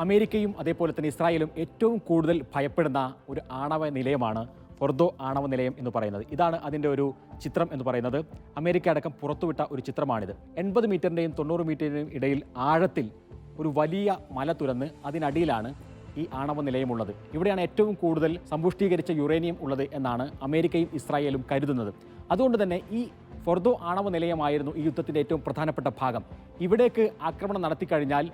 അമേരിക്കയും അതേപോലെ തന്നെ ഇസ്രായേലും ഏറ്റവും കൂടുതൽ ഭയപ്പെടുന്ന ഒരു ആണവ നിലയമാണ് ഫൊർദോ ആണവ നിലയം എന്ന് പറയുന്നത്. ഇതാണ് അതിന്റെ ഒരു ചിത്രം എന്ന് പറയുന്നത്. അമേരിക്ക അടക്കം പുറത്തുവിട്ട ഒരു ചിത്രമാണിത്. എൺപത് മീറ്ററിന്റെയും തൊണ്ണൂറ് മീറ്ററിന്റെയും ഇടയിൽ ആഴത്തിൽ ഒരു വലിയ മല തുരന്ന് അതിനടിയിലാണ് ഈ ആണവ നിലയമുള്ളത്. ഇവിടെയാണ് ഏറ്റവും കൂടുതൽ സമ്പുഷ്ടീകരിച്ച യുറേനിയം ഉള്ളത് എന്നാണ് അമേരിക്കയും ഇസ്രായേലും കരുതുന്നത്. അതുകൊണ്ട് തന്നെ ഈ ഫൊർദോ ആണവ നിലയമായിരുന്നു ഈ യുദ്ധത്തിന്റെ ഏറ്റവും പ്രധാനപ്പെട്ട ഭാഗം. ഇവിടേക്ക് ആക്രമണം നടത്തിക്കഴിഞ്ഞാൽ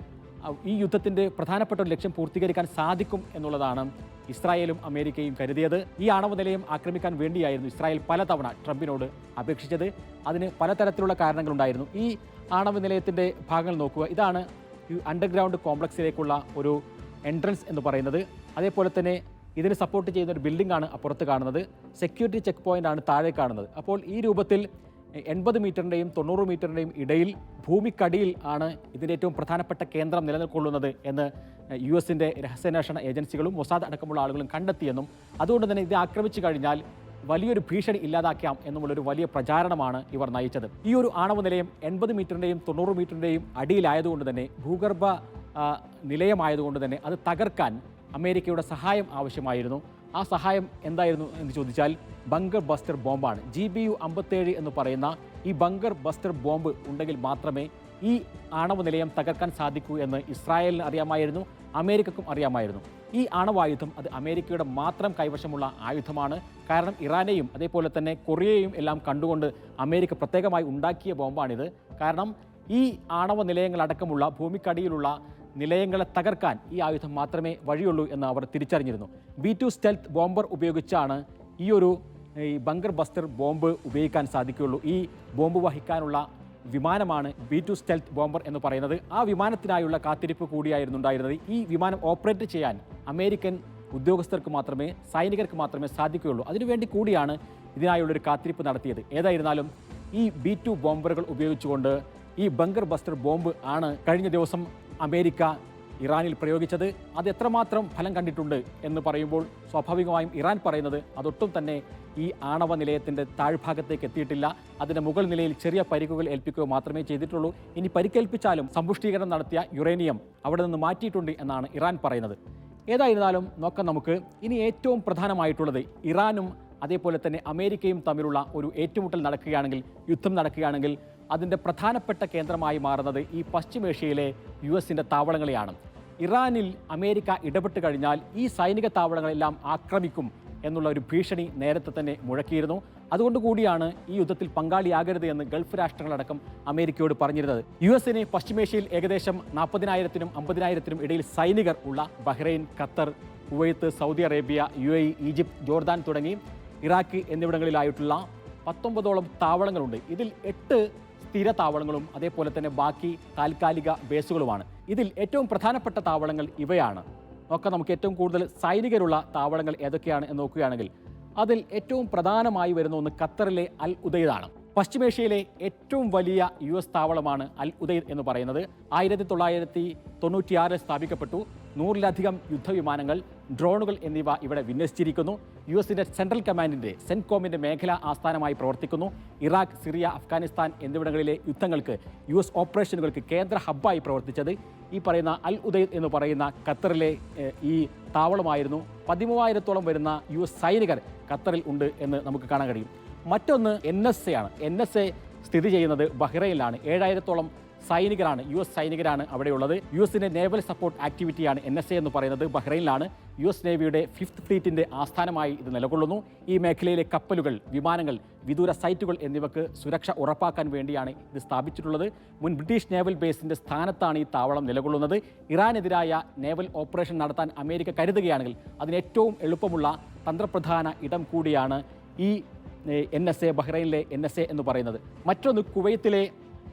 ഈ യുദ്ധത്തിന്റെ പ്രധാനപ്പെട്ട ഒരു ലക്ഷ്യം പൂർത്തീകരിക്കാൻ സാധിക്കും എന്നുള്ളതാണ് ഇസ്രായേലും അമേരിക്കയും കരുതിയത്. ഈ ആണവ നിലയം ആക്രമിക്കാൻ വേണ്ടിയായിരുന്നു ഇസ്രായേൽ പലതവണ ട്രംപിനോട് അപേക്ഷിച്ചത്. അതിന് പലതരത്തിലുള്ള കാരണങ്ങളുണ്ടായിരുന്നു. ഈ ആണവ നിലയത്തിന്റെ ഭാഗങ്ങൾ നോക്കുക. ഇതാണ് ഈ അണ്ടർഗ്രൗണ്ട് കോംപ്ലക്സിലേക്കുള്ള ഒരു എൻട്രൻസ് എന്ന് പറയുന്നത്. അതേപോലെ തന്നെ ഇതിന് സപ്പോർട്ട് ചെയ്യുന്ന ഒരു ബിൽഡിംഗ് ആണ് അപ്പുറത്ത് കാണുന്നത്. സെക്യൂരിറ്റി ചെക്ക് പോയിന്റ് ആണ് താഴെ കാണുന്നത്. അപ്പോൾ ഈ രൂപത്തിൽ എൺപത് മീറ്ററിന്റെയും തൊണ്ണൂറ് മീറ്ററിന്റെയും ഇടയിൽ ഭൂമിക്കടിയിൽ ആണ് ഇതിന്റെ ഏറ്റവും പ്രധാനപ്പെട്ട കേന്ദ്രം നിലനിൽക്കൊള്ളുന്നത് എന്ന് യു എസിന്റെ രഹസ്യാന്വേഷണ ഏജൻസികളും മൊസാദ് അടക്കമുള്ള ആളുകളും കണ്ടെത്തിയെന്നും അതുകൊണ്ട് തന്നെ ഇത് ആക്രമിച്ചു കഴിഞ്ഞാൽ വലിയൊരു ഭീഷണി ഇല്ലാതാക്കാം എന്നുമുള്ളൊരു വലിയ പ്രചാരണമാണ് ഇവർ നയിച്ചത്. ഈ ഒരു ആണവ നിലയം എൺപത് മീറ്ററിന്റെയും തൊണ്ണൂറ് മീറ്ററിന്റെയും അടിയിലായതുകൊണ്ട് തന്നെ ഭൂഗർഭ നിലയമായതുകൊണ്ട് തന്നെ അത് തകർക്കാൻ അമേരിക്കയുടെ സഹായം ആവശ്യമായിരുന്നു. ആ സഹായം എന്തായിരുന്നു എന്ന് ചോദിച്ചാൽ ബങ്കർ ബസ്റ്റർ ബോംബാണ്. ജി ബി യു അമ്പത്തേഴ് എന്ന് പറയുന്ന ഈ ബങ്കർ ബസ്റ്റർ ബോംബ് ഉണ്ടെങ്കിൽ മാത്രമേ ഈ ആണവ നിലയം തകർക്കാൻ സാധിക്കൂ എന്ന് ഇസ്രായേലിന് അറിയാമായിരുന്നു അമേരിക്കക്കും അറിയാമായിരുന്നു. ഈ ആണവായുധം അത് അമേരിക്കയുടെ മാത്രം കൈവശമുള്ള ആയുധമാണ്. കാരണം ഇറാനെയും അതേപോലെ തന്നെ കൊറിയയും എല്ലാം കണ്ടുകൊണ്ട് അമേരിക്ക പ്രത്യേകമായി ഉണ്ടാക്കിയ ബോംബാണിത്. കാരണം ഈ ആണവ നിലയങ്ങളടക്കമുള്ള ഭൂമിക്കടിയിലുള്ള നിലയങ്ങളെ തകർക്കാൻ ഈ ആയുധം മാത്രമേ വഴിയുള്ളൂ എന്ന് അവർ തിരിച്ചറിഞ്ഞിരുന്നു. ബി ടു സ്റ്റെൽത്ത് ബോംബർ ഉപയോഗിച്ചാണ് ഈ ഒരു ഈ ബങ്കർ ബസ്റ്റർ ബോംബ് ഉപയോഗിക്കാൻ സാധിക്കുകയുള്ളൂ. ഈ ബോംബ് വഹിക്കാനുള്ള വിമാനമാണ് ബി ടു സ്റ്റെൽത്ത് ബോംബർ എന്ന് പറയുന്നത്. ആ വിമാനത്തിനായുള്ള കാത്തിരിപ്പ് കൂടിയായിരുന്നു ഉണ്ടായിരുന്നത്. ഈ വിമാനം ഓപ്പറേറ്റ് ചെയ്യാൻ അമേരിക്കൻ ഉദ്യോഗസ്ഥർക്ക് മാത്രമേ സൈനികർക്ക് മാത്രമേ സാധിക്കുകയുള്ളൂ. അതിനുവേണ്ടി കൂടിയാണ് ഇതിനായുള്ളൊരു കാത്തിരിപ്പ് നടത്തിയത്. ഏതായിരുന്നാലും ഈ ബി ടു ബോംബറുകൾ ഉപയോഗിച്ചുകൊണ്ട് ഈ ബങ്കർ ബസ്റ്റർ ബോംബ് ആണ് കഴിഞ്ഞ ദിവസം അമേരിക്ക ഇറാനിൽ പ്രയോഗിച്ചത് അത് എത്രമാത്രം ഫലം കണ്ടിട്ടുണ്ട് എന്ന് പറയുമ്പോൾ സ്വാഭാവികമായും ഇറാൻ പറയുന്നത് അതൊട്ടും തന്നെ ഈ ആണവ നിലയത്തിന്റെ താഴ്ഭാഗത്തേക്ക് എത്തിയിട്ടില്ല. അതിന്റെ മുകൾ നിലയിൽ ചെറിയ പരിക്കുകൾ ഏൽപ്പിക്കുക മാത്രമേ ചെയ്തിട്ടുള്ളൂ. ഇനി പരിക്കേൽപ്പിച്ചാലും സമ്പുഷ്ടീകരണം നടത്തിയ യുറേനിയം അവിടെ നിന്ന് മാറ്റിയിട്ടുണ്ട് എന്നാണ് ഇറാൻ പറയുന്നത്. ഏതായിരുന്നാലും നോക്കാം നമുക്ക്. ഇനി ഏറ്റവും പ്രധാനമായിട്ടുള്ളത് ഇറാനും അതേപോലെ തന്നെ അമേരിക്കയും തമ്മിലുള്ള ഒരു ഏറ്റുമുട്ടൽ നടക്കുകയാണെങ്കിൽ യുദ്ധം നടക്കുകയാണെങ്കിൽ അതിന്റെ പ്രധാനപ്പെട്ട കേന്ദ്രമായി മാറുന്നത് ഈ പശ്ചിമേഷ്യയിലെ യു എസിന്റെ താവളങ്ങളെയാണ്. ഇറാനിൽ അമേരിക്ക ഇടപെട്ട് കഴിഞ്ഞാൽ ഈ സൈനിക താവളങ്ങളെല്ലാം ആക്രമിക്കും എന്നുള്ള ഒരു ഭീഷണി നേരത്തെ തന്നെ മുഴക്കിയിരുന്നു. അതുകൊണ്ട് കൂടിയാണ് ഈ യുദ്ധത്തിൽ പങ്കാളിയാകരുത് എന്ന് ഗൾഫ് രാഷ്ട്രങ്ങളടക്കം അമേരിക്കയോട് പറഞ്ഞിരുന്നത്. യു എസിന് പശ്ചിമേഷ്യയിൽ ഏകദേശം നാൽപ്പതിനായിരത്തിനും അമ്പതിനായിരത്തിനും ഇടയിൽ സൈനികർ ഉള്ള Bahrain Qatar Kuwait Saudi Arabia U A Egypt Jordan തുടങ്ങി ഇറാഖ് എന്നിവിടങ്ങളിലായിട്ടുള്ള പത്തൊമ്പതോളം താവളങ്ങളുണ്ട്. ഇതിൽ എട്ട് സ്ഥിര താവളങ്ങളും അതേപോലെ തന്നെ ബാക്കി താൽക്കാലിക ബേസുകളുമാണ്. ഇതിൽ ഏറ്റവും പ്രധാനപ്പെട്ട താവളങ്ങൾ ഇവയാണ്. നോക്കാം നമുക്ക് ഏറ്റവും കൂടുതൽ സൈനികരുള്ള താവളങ്ങൾ ഏതൊക്കെയാണ് എന്ന് നോക്കുകയാണെങ്കിൽ അതിൽ ഏറ്റവും പ്രധാനമായി വരുന്ന ഒന്ന് ഖത്തറിലെ അൽ ഉദയ്ദാണ്. പശ്ചിമേഷ്യയിലെ ഏറ്റവും വലിയ യു എസ് താവളമാണ് അൽ ഉദയ് എന്ന് പറയുന്നത്. ആയിരത്തി തൊള്ളായിരത്തി തൊണ്ണൂറ്റിയാറിൽ സ്ഥാപിക്കപ്പെട്ടു. നൂറിലധികം യുദ്ധവിമാനങ്ങൾ ഡ്രോണുകൾ എന്നിവ ഇവിടെ വിന്യസിച്ചിരിക്കുന്നു. യു എസിന്റെ സെൻട്രൽ കമാൻഡിന്റെ സെൻകോമിന്റെ മേഖലാ ആസ്ഥാനമായി പ്രവർത്തിക്കുന്നു. ഇറാഖ് സിറിയ അഫ്ഗാനിസ്ഥാൻ എന്നിവിടങ്ങളിലെ യുദ്ധങ്ങൾക്ക് യു എസ് ഓപ്പറേഷനുകൾക്ക് കേന്ദ്ര ഹബ്ബായി പ്രവർത്തിച്ചത്. ഈ പറയുന്ന അൽ ഉദയ് എന്ന് പറയുന്ന ഖത്തറിലെ ഈ താവളമായിരുന്നു. പതിമൂവായിരത്തോളം വരുന്ന യു എസ് സൈനികർ ഖത്തറിൽ ഉണ്ട് എന്ന് നമുക്ക് കാണാൻ കഴിയും. മറ്റൊന്ന് എൻ എസ് എ ആണ്. എൻ എസ് എ സ്ഥിതി ചെയ്യുന്നത് ബഹ്റൈനിലാണ്. ഏഴായിരത്തോളം സൈനികരാണ് യു എസ് സൈനികരാണ് അവിടെയുള്ളത്. യു എസിന്റെ നേവൽ സപ്പോർട്ട് ആക്ടിവിറ്റിയാണ് എൻ എസ് എ എന്ന് പറയുന്നത് ബഹ്റൈനിലാണ്. യു എസ് നേവിയുടെ ഫിഫ്ത്ത് ഫ്ലീറ്റിന്റെ ആസ്ഥാനമായി ഇത് നിലകൊള്ളുന്നു. ഈ മേഖലയിലെ കപ്പലുകൾ വിമാനങ്ങൾ വിദൂര സൈറ്റുകൾ എന്നിവക്ക് സുരക്ഷ ഉറപ്പാക്കാൻ വേണ്ടിയാണ് ഇത് സ്ഥാപിച്ചിട്ടുള്ളത്. മുൻ ബ്രിട്ടീഷ് നേവൽ ബേസിന്റെ സ്ഥാനത്താണ് ഈ താവളം നിലകൊള്ളുന്നത്. ഇറാനെതിരായ നേവൽ ഓപ്പറേഷൻ നടത്താൻ അമേരിക്ക കരുതുകയാണെങ്കിൽ അതിന് ഏറ്റവും എളുപ്പമുള്ള തന്ത്രപ്രധാന ഇടം കൂടിയാണ് ഈ എൻ എസ് എ ബഹ്റൈനിലെ എൻ എസ് എ എന്ന് പറയുന്നത്. മറ്റൊന്ന് കുവൈത്തിലെ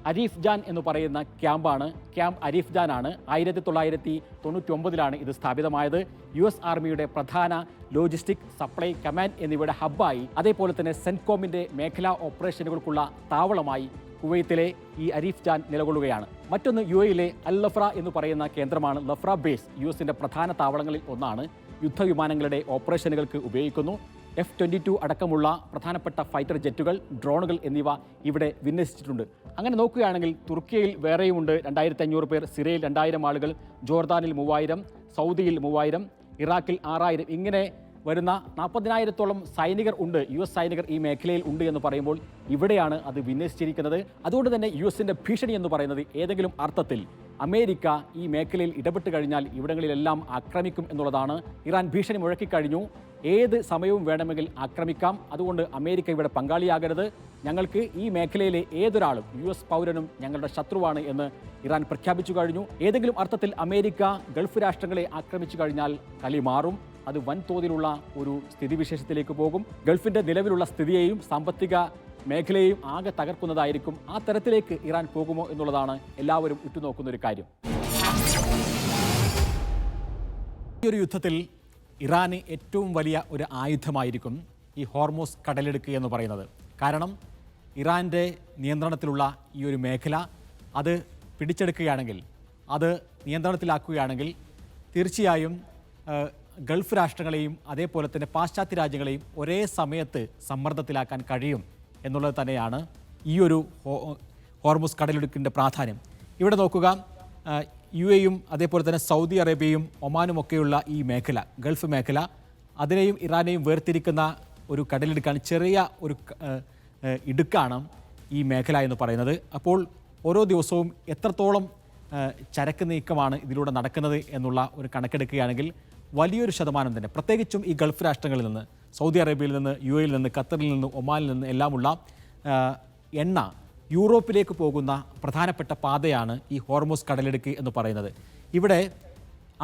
അരീഫ് ജാൻ എന്ന് പറയുന്ന ക്യാമ്പാണ്. ക്യാമ്പ് അരീഫ് ജാൻ ആണ് ആയിരത്തി തൊള്ളായിരത്തി തൊണ്ണൂറ്റി ഒമ്പതിലാണ് ഇത് സ്ഥാപിതമായത്. യു എസ് ആർമിയുടെ പ്രധാന ലോജിസ്റ്റിക് സപ്ലൈ കമാൻഡ് എന്നിവയുടെ ഹബ്ബായി. അതേപോലെ തന്നെ സെൻകോമിന്റെ മേഖലാ ഓപ്പറേഷനുകൾക്കുള്ള താവളമായി കുവൈത്തിലെ ഈ അരീഫ് ജാൻ നിലകൊള്ളുകയാണ്. മറ്റൊന്ന് യു എയിലെ അൽ ലഫ്ര എന്ന് പറയുന്ന കേന്ദ്രമാണ്. ലഫ്ര ബേസ് യു എസിന്റെ പ്രധാന താവളങ്ങളിൽ ഒന്നാണ്. യുദ്ധവിമാനങ്ങളുടെ ഓപ്പറേഷനുകൾക്ക് ഉപയോഗിക്കുന്നു. എഫ് ട്വന്റി ടു അടക്കമുള്ള പ്രധാനപ്പെട്ട ഫൈറ്റർ ജെറ്റുകൾ ഡ്രോണുകൾ എന്നിവ ഇവിടെ വിന്യസിച്ചിട്ടുണ്ട്. അങ്ങനെ നോക്കുകയാണെങ്കിൽ തുർക്കിയിൽ വേറെയുമുണ്ട്. രണ്ടായിരത്തി അഞ്ഞൂറ് പേർ സിറിയയിൽ രണ്ടായിരം ആളുകൾ ജോർദാനിൽ മൂവായിരം സൗദിയിൽ മൂവായിരം ഇറാഖിൽ ആറായിരം ഇങ്ങനെ വരുന്ന നാൽപ്പതിനായിരത്തോളം സൈനികർ ഉണ്ട്. യു എസ് സൈനികർ ഈ മേഖലയിൽ ഉണ്ട് എന്ന് പറയുമ്പോൾ ഇവിടെയാണ് അത് വിന്യസിച്ചിരിക്കുന്നത്. അതുകൊണ്ട് തന്നെ യു എസിന്റെ ഭീഷണി എന്ന് പറയുന്നത് ഏതെങ്കിലും അർത്ഥത്തിൽ അമേരിക്ക ഈ മേഖലയിൽ ഇടപെട്ട് കഴിഞ്ഞാൽ ഇവിടങ്ങളിലെല്ലാം ആക്രമിക്കും എന്നുള്ളതാണ്. ഇറാൻ ഭീഷണി മുഴക്കിക്കഴിഞ്ഞു ഏത് സമയവും വേണമെങ്കിൽ ആക്രമിക്കാം. അതുകൊണ്ട് അമേരിക്ക ഇവിടെ പങ്കാളിയാകരുത്. ഞങ്ങൾക്ക് ഈ മേഖലയിലെ ഏതൊരാളും യു എസ് പൗരനും ഞങ്ങളുടെ ശത്രുവാണ് എന്ന് ഇറാൻ പ്രഖ്യാപിച്ചു കഴിഞ്ഞു. ഏതെങ്കിലും അർത്ഥത്തിൽ അമേരിക്ക ഗൾഫ് രാഷ്ട്രങ്ങളെ ആക്രമിച്ചു കഴിഞ്ഞാൽ കളി മാറും. അത് വൻതോതിലുള്ള ഒരു സ്ഥിതിവിശേഷത്തിലേക്ക് പോകും. ഗൾഫിന്റെ നിലവിലുള്ള സ്ഥിതിയെയും സാമ്പത്തിക മേഖലയെയും ആകെ തകർക്കുന്നതായിരിക്കും ആ തരത്തിലേക്ക് ഇറാൻ പോകുമോ എന്നുള്ളതാണ് എല്ലാവരും ഉറ്റുനോക്കുന്ന ഒരു കാര്യം. ഈ ഒരു യുദ്ധത്തിൽ ഇറാന് ഏറ്റവും വലിയ ഒരു ആയുധമായിരിക്കും ഈ ഹോർമോസ് കടലെടുക്ക് എന്ന് പറയുന്നത്. കാരണം ഇറാന്റെ നിയന്ത്രണത്തിലുള്ള ഈ ഒരു മേഖല അത് പിടിച്ചെടുക്കുകയാണെങ്കിൽ അത് നിയന്ത്രണത്തിലാക്കുകയാണെങ്കിൽ തീർച്ചയായും ഗൾഫ് രാഷ്ട്രങ്ങളെയും അതേപോലെ തന്നെ പാശ്ചാത്യ രാജ്യങ്ങളെയും ഒരേ സമയത്ത് സമ്മർദ്ദത്തിലാക്കാൻ കഴിയും. എന്നുള്ളത് തന്നെയാണ് ഈ ഒരു ഹോർമുസ് കടലിടുക്കിന്റെ പ്രാധാന്യം. ഇവിടെ നോക്കുക യു എയും അതേപോലെ തന്നെ സൗദി അറേബ്യയും ഒമാനും ഒക്കെയുള്ള ഈ മേഖല ഗൾഫ് മേഖല അതിനെയും ഇറാനെയും വേർതിരിക്കുന്ന ഒരു കടലിടുക്കാണ് ചെറിയ ഒരു ഇടുക്കാണ് ഈ മേഖല എന്ന് പറയുന്നത്. അപ്പോൾ ഓരോ ദിവസവും എത്രത്തോളം ചരക്ക് നീക്കമാണ് ഇതിലൂടെ നടക്കുന്നത് എന്നുള്ള ഒരു കണക്കെടുക്കുകയാണെങ്കിൽ വലിയൊരു ശതമാനം തന്നെ. പ്രത്യേകിച്ചും ഈ ഗൾഫ് രാഷ്ട്രങ്ങളിൽ നിന്ന് സൗദി അറേബ്യയിൽ നിന്ന് യു എയിൽ നിന്ന് ഖത്തറിൽ നിന്ന് ഒമാനിൽ നിന്ന് എല്ലാമുള്ള എണ്ണ യൂറോപ്പിലേക്ക് പോകുന്ന പ്രധാനപ്പെട്ട പാതയാണ് ഈ ഹോർമോസ് കടലിടുക്ക് എന്ന് പറയുന്നത്. ഇവിടെ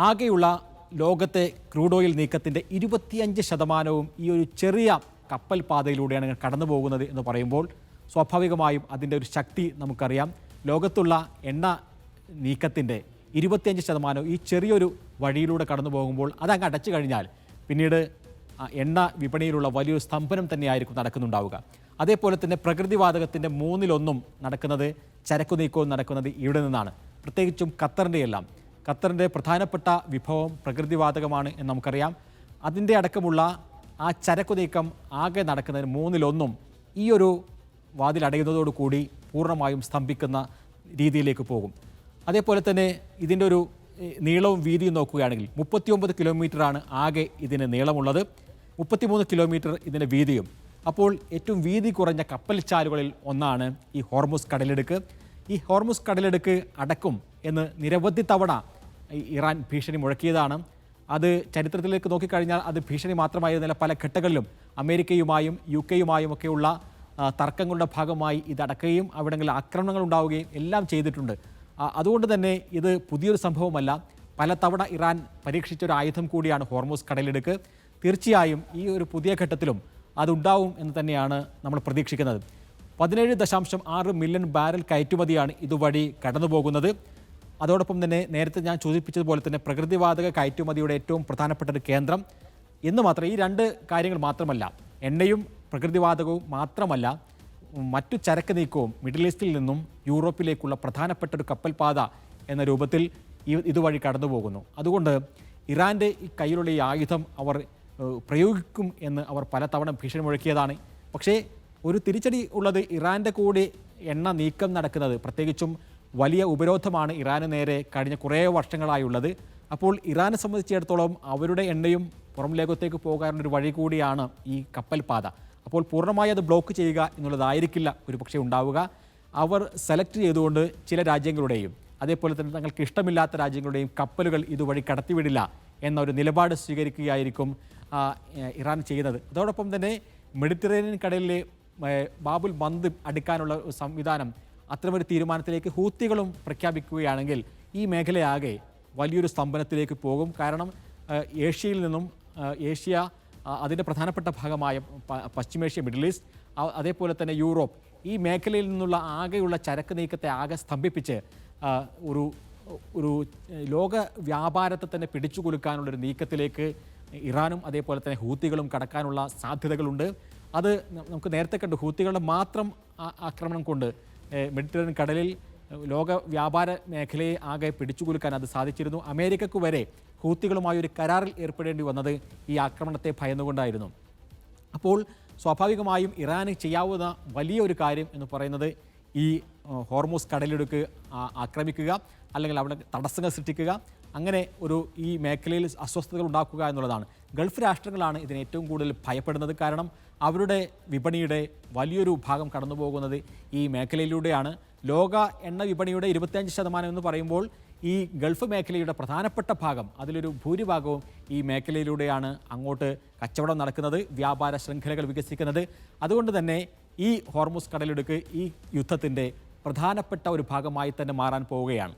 ആകെയുള്ള ലോകത്തെ ക്രൂഡ് ഓയിൽ നീക്കത്തിന്റെ ഇരുപത്തിയഞ്ച് ശതമാനവും ഈ ഒരു ചെറിയ കപ്പൽ പാതയിലൂടെയാണ് കടന്നു പോകുന്നത് എന്ന് പറയുമ്പോൾ സ്വാഭാവികമായും അതിന്റെ ഒരു ശക്തി നമുക്കറിയാം. ലോകത്തുള്ള എണ്ണ നീക്കത്തിന്റെ ഇരുപത്തിയഞ്ച് ശതമാനവും ഈ ചെറിയൊരു വഴിയിലൂടെ കടന്നു പോകുമ്പോൾ അതങ്ങ് അടച്ചു കഴിഞ്ഞാൽ പിന്നീട് എണ്ണ വിപണിയിലുള്ള വലിയൊരു സ്തംഭനം തന്നെയായിരിക്കും നടക്കുന്നുണ്ടാവുക. അതേപോലെ തന്നെ പ്രകൃതിവാതകത്തിന്റെ മൂന്നിലൊന്നും നടക്കുന്നത് ചരക്കു നീക്കവും നടക്കുന്നത് ഇവിടെ നിന്നാണ്. പ്രത്യേകിച്ചും ഖത്തറിന്റെ എല്ലാം. ഖത്തറിന്റെ പ്രധാനപ്പെട്ട വിഭവം പ്രകൃതിവാതകമാണ് എന്ന് നമുക്കറിയാം. അതിന്റെ അടക്കമുള്ള ആ ചരക്കു നീക്കം ആകെ നടക്കുന്നതിന് മൂന്നിലൊന്നും ഈ ഒരു വാതിലടയുന്നതോടുകൂടി പൂർണമായും സ്തംഭിക്കുന്ന രീതിയിലേക്ക് പോകും. അതേപോലെ തന്നെ ഇതിന്റെ ഒരു നീളവും വീതിയും നോക്കുകയാണെങ്കിൽ മുപ്പത്തിയൊമ്പത് കിലോമീറ്ററാണ് ആകെ ഇതിന് നീളമുള്ളത്. മുപ്പത്തിമൂന്ന് കിലോമീറ്റർ ഇതിന്റെ വീതിയും. അപ്പോൾ ഏറ്റവും വീതി കുറഞ്ഞ കപ്പൽ ചാലുകളിൽ ഒന്നാണ് ഈ ഹോർമുസ് കടലെടുക്ക്. ഈ ഹോർമുസ് കടലെടുക്ക് അടക്കും എന്ന് നിരവധി തവണ ഇറാൻ ഭീഷണി മുഴക്കിയതാണ്. അത് ചരിത്രത്തിലേക്ക് നോക്കിക്കഴിഞ്ഞാൽ അത് ഭീഷണി മാത്രമായിരുന്നില്ല പല ഘട്ടങ്ങളിലും അമേരിക്കയുമായും യു കെയുമായും ഒക്കെയുള്ള തർക്കങ്ങളുടെ ഭാഗമായി ഇതടക്കുകയും അവിടങ്ങളിൽ ആക്രമണങ്ങൾ ഉണ്ടാവുകയും എല്ലാം ചെയ്തിട്ടുണ്ട്. അതുകൊണ്ട് തന്നെ ഇത് പുതിയൊരു സംഭവമല്ല. പലതവണ ഇറാൻ പരീക്ഷിച്ചൊരു ആയുധം കൂടിയാണ് ഹോർമോസ് കടലെടുക്ക്. തീർച്ചയായും ഈ ഒരു പുതിയ ഘട്ടത്തിലും അതുണ്ടാവും എന്ന് തന്നെയാണ് നമ്മൾ പ്രതീക്ഷിക്കുന്നത്. പതിനേഴ് ദശാംശം ആറ് മില്യൺ ബാരൽ കയറ്റുമതിയാണ് ഇതുവഴി കടന്നുപോകുന്നത്. അതോടൊപ്പം തന്നെ നേരത്തെ ഞാൻ സൂചിപ്പിച്ചതുപോലെ തന്നെ പ്രകൃതിവാതക കയറ്റുമതിയുടെ ഏറ്റവും പ്രധാനപ്പെട്ട ഒരു കേന്ദ്രം. എന്ന് മാത്രം ഈ രണ്ട് കാര്യങ്ങൾ മാത്രമല്ല എണ്ണയും പ്രകൃതിവാതകവും മാത്രമല്ല മറ്റു ചരക്ക് നീക്കവും മിഡിൽ ഈസ്റ്റിൽ നിന്നും യൂറോപ്പിലേക്കുള്ള പ്രധാനപ്പെട്ട ഒരു കപ്പൽപാത എന്ന രൂപത്തിൽ ഇതുവഴി കടന്നു പോകുന്നു അതുകൊണ്ട് ഇറാന്റെ ഈ കയ്യിലുള്ള ഈ ആയുധം അവർ പ്രയോഗിക്കും എന്ന് അവർ പലതവണ ഭീഷണി മുഴക്കിയതാണ്. പക്ഷേ ഒരു തിരിച്ചടി ഉള്ളത് ഇറാന്റെ കൂടെ എണ്ണ നീക്കം നടക്കുന്നത് പ്രത്യേകിച്ചും വലിയ ഉപരോധമാണ് ഇറാന് നേരെ കഴിഞ്ഞ കുറേ വർഷങ്ങളായുള്ളത് അപ്പോൾ ഇറാനെ സംബന്ധിച്ചിടത്തോളം അവരുടെ എണ്ണയും പുറം ലോകത്തേക്ക് പോകാനുള്ളൊരു വഴി കൂടിയാണ് ഈ കപ്പൽ പാത. അപ്പോൾ പൂർണമായി അത് ബ്ലോക്ക് ചെയ്യുക എന്നുള്ളതായിരിക്കില്ല ഒരു പക്ഷേ ഉണ്ടാവുക. അവർ സെലക്ട് ചെയ്തുകൊണ്ട് ചില രാജ്യങ്ങളുടെയും അതേപോലെ തന്നെ തങ്ങൾക്ക് ഇഷ്ടമില്ലാത്ത രാജ്യങ്ങളുടെയും കപ്പലുകൾ ഇതുവഴി കടത്തിവിടില്ല എന്നൊരു നിലപാട് സ്വീകരിക്കുകയായിരിക്കും ഇറാൻ ചെയ്യുന്നത് അതോടൊപ്പം തന്നെ മെഡിറ്ററേനിയൻ കടലിലെ ബാബുൽ ബന്ദ് അടുക്കാനുള്ള സംവിധാനം അത്തരമൊരു തീരുമാനത്തിലേക്ക് ഹൂത്തികളും പ്രഖ്യാപിക്കുകയാണെങ്കിൽ ഈ മേഖലയാകെ വലിയൊരു സ്തംഭനത്തിലേക്ക് പോകും. കാരണം ഏഷ്യയിൽ നിന്നും ഏഷ്യ അതിന്റെ പ്രധാനപ്പെട്ട ഭാഗമായ പശ്ചിമേഷ്യ മിഡിൽ ഈസ്റ്റ് അതേപോലെ തന്നെ യൂറോപ്പ് ഈ മേഖലയിൽ നിന്നുള്ള ആകെയുള്ള ചരക്ക് നീക്കത്തെ ആകെ സ്തംഭിപ്പിച്ച് ഒരു ഒരു ലോക വ്യാപാരത്തെ തന്നെ പിടിച്ചു കൊടുക്കാനുള്ളൊരു നീക്കത്തിലേക്ക് ഇറാനും അതേപോലെ തന്നെ ഹൂത്തികളും കടക്കാനുള്ള സാധ്യതകളുണ്ട്. അത് നമുക്ക് നേരത്തെ കണ്ടു ഹൂത്തികളുടെ മാത്രം ആക്രമണം കൊണ്ട് മെഡിറ്ററേനിയൻ കടലിൽ ലോക വ്യാപാര മേഖലയെ ആകെ പിടിച്ചു കുലുക്കാൻ അത് സാധിച്ചിരുന്നു. അമേരിക്കക്ക് വരെ ഹൂത്തികളുമായി ഒരു കരാറിൽ ഏർപ്പെടേണ്ടി വന്നത് ഈ ആക്രമണത്തെ ഭയന്നുകൊണ്ടായിരുന്നു. അപ്പോൾ സ്വാഭാവികമായും ഇറാന് ചെയ്യാവുന്ന വലിയ ഒരു കാര്യം എന്ന് പറയുന്നത് ഈ ഹോർമോസ് കടലിടുക്ക് ആക്രമിക്കുക അല്ലെങ്കിൽ അവിടെ തടസ്സങ്ങൾ സൃഷ്ടിക്കുക അങ്ങനെ ഒരു ഈ മേഖലയിൽ അസ്വസ്ഥതകൾ ഉണ്ടാക്കുക എന്നുള്ളതാണ്. ഗൾഫ് രാഷ്ട്രങ്ങളാണ് ഇതിന് ഏറ്റവും കൂടുതൽ ഭയപ്പെടുന്നത്. കാരണം അവരുടെ വിപണിയുടെ വലിയൊരു ഭാഗം കടന്നു പോകുന്നത് ഈ മേഖലയിലൂടെയാണ്. ലോക എണ്ണ വിപണിയുടെ ഇരുപത്തിയഞ്ച് ശതമാനം എന്ന് പറയുമ്പോൾ ഈ ഗൾഫ് മേഖലയുടെ പ്രധാനപ്പെട്ട ഭാഗം അതിലൊരു ഭൂരിഭാഗവും ഈ മേഖലയിലൂടെയാണ് അങ്ങോട്ട് കച്ചവടം നടക്കുന്നത് വ്യാപാര ശൃംഖലകൾ വികസിക്കുന്നത്. അതുകൊണ്ട് തന്നെ ഈ ഹോർമോസ് കടലിടുക്ക് ഈ യുദ്ധത്തിന്റെ പ്രധാനപ്പെട്ട ഒരു ഭാഗമായി തന്നെ മാറാൻ പോവുകയാണ്.